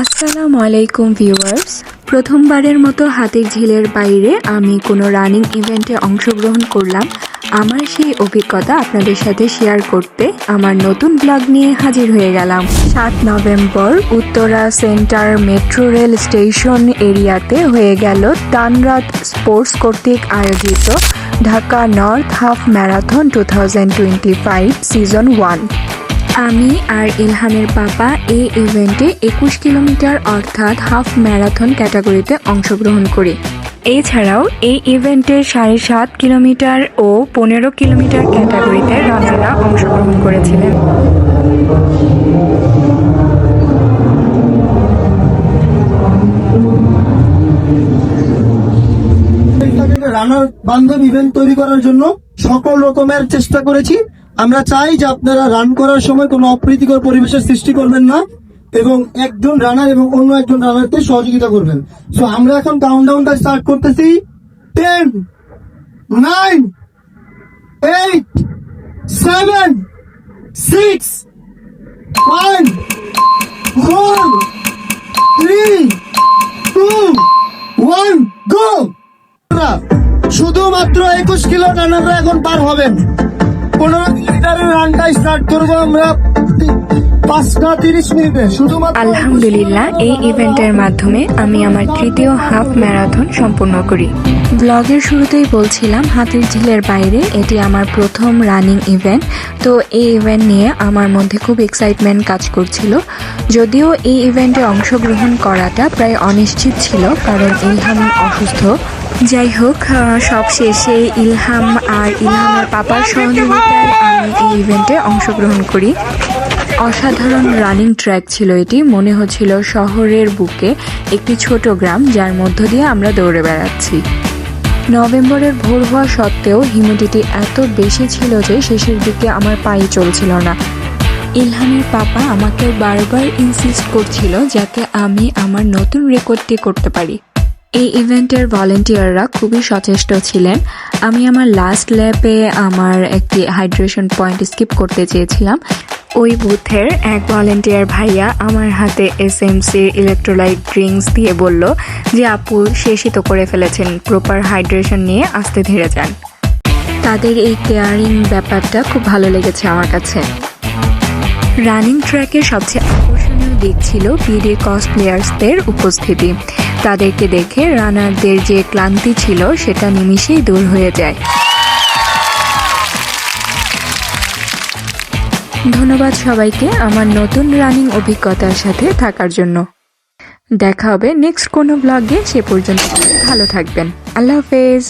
আসসালামু আলাইকুম ভিউয়ার্স। প্রথমবারের মতো হাতির ঝিলের বাইরে আমি কোনো রানিং ইভেন্টে অংশগ্রহণ করলাম। আমার সেই অভিজ্ঞতা আপনাদের সাথে শেয়ার করতে আমার নতুন ব্লগ নিয়ে হাজির হয়ে গেলাম। সাত November Uttara centre metro rail station এরিয়াতে হয়ে গেল তানরাত স্পোর্টস কর্তৃক আয়োজিত Dhaka north half marathon two season one. আমি আর ইলহামের পাপা এই ইভেন্টে একুশ কিলোমিটার অর্থাৎ হাফ ম্যারাথন ক্যাটাগরিতে অংশগ্রহণ করি। এছাড়াও এই ইভেন্টে সাড়ে সাত কিলোমিটার ও পনেরো কিলোমিটার ক্যাটাগরিতে রানাররা অংশগ্রহণ করেছিলেন। রানার বান্ধব ইভেন্ট তৈরি করার জন্য সকল রকমের চেষ্টা করেছি। আমরা চাই যে আপনারা রান করার সময় কোনো অপ্রীতিকর পরিবেশের সৃষ্টি করবেন না এবং একজন রানার এবং অন্য একজন রানারকে সহযোগিতা করবেন। সো আমরা এখন কাউন্টডাউনটা স্টার্ট করতেছি। Ten nine eight seven six five four three two one go শুধুমাত্র একুশ কিলো রানাররা এখন পার হবেন। পনেরো কিলোমিটারের রানটা স্টার্ট করব আমরা। পাঁচটা তিরিশ মিনিটে শুধুমাত্র আলহামদুলিল্লাহ এই ইভেন্টের মাধ্যমে আমি আমার তৃতীয় হাফ ম্যারাথন সম্পূর্ণ করি। ব্লগের শুরুতেই বলছিলাম হাতির ঝিলের বাইরে এটি আমার প্রথম রানিং ইভেন্ট তো এই ইভেন্ট নিয়ে আমার মধ্যে খুব এক্সাইটমেন্ট কাজ করছিল। যদিও এই ইভেন্টে অংশগ্রহণ করাটা প্রায় অনিশ্চিত ছিল কারণ ইলহাম অসুস্থ। যাই হোক সব শেষে ইলহাম আর ইলহামের পাপার সহযোগিতায় আমি এই ইভেন্টে অংশগ্রহণ করি। অসাধারণ রানিং ট্র্যাক ছিল এটি। মনে হচ্ছিল শহরের বুকে একটি ছোট গ্রাম যার মধ্য দিয়ে আমরা দৌড়ে বেড়াচ্ছি। নভেম্বরের ভোর হওয়া সত্ত্বেও হিউমিডিটি এত বেশি ছিল যে শেষের দিকে আমার পায়ে চলছিল না। ইলহামের পাপা আমাকে বারবার ইনসিস্ট করছিল যাতে আমি আমার নতুন রেকর্ডটি করতে পারি। এই ইভেন্টের ভলেন্টিয়াররা খুবই সচেষ্ট ছিলেন। আমি আমার লাস্ট ল্যাপে আমার একটি হাইড্রেশন পয়েন্ট স্কিপ করতে চেয়েছিলাম। ওই বুথের এক ভলেন্টিয়ার ভাইয়া আমার হাতে এস এম সির ইলেকট্রোলাইট ড্রিঙ্কস দিয়ে বলল যে, আপু, শেষই তো করে ফেলেছেন। প্রপার হাইড্রেশন নিয়ে আস্তে ধীরে যান। তাদের এই কেয়ারিং ব্যাপারটা খুব ভালো লেগেছে আমার কাছে। রানিং ট্র্যাকের সবচেয়ে আকর্ষণীয় দিক ছিল বিডি কস প্লেয়ার্সদের উপস্থিতি। তাদেরকে দেখে রানারদের যে ক্লান্তি ছিল, সেটা নিমিষেই দূর হয়ে যায়। ধন্যবাদ সবাইকে আমার নতুন রানিং অভিজ্ঞতার সাথে থাকার জন্য। দেখা হবে নেক্সট কোনো ব্লগে, সে পর্যন্ত ভালো থাকবেন। আল্লাহ হাফেজ।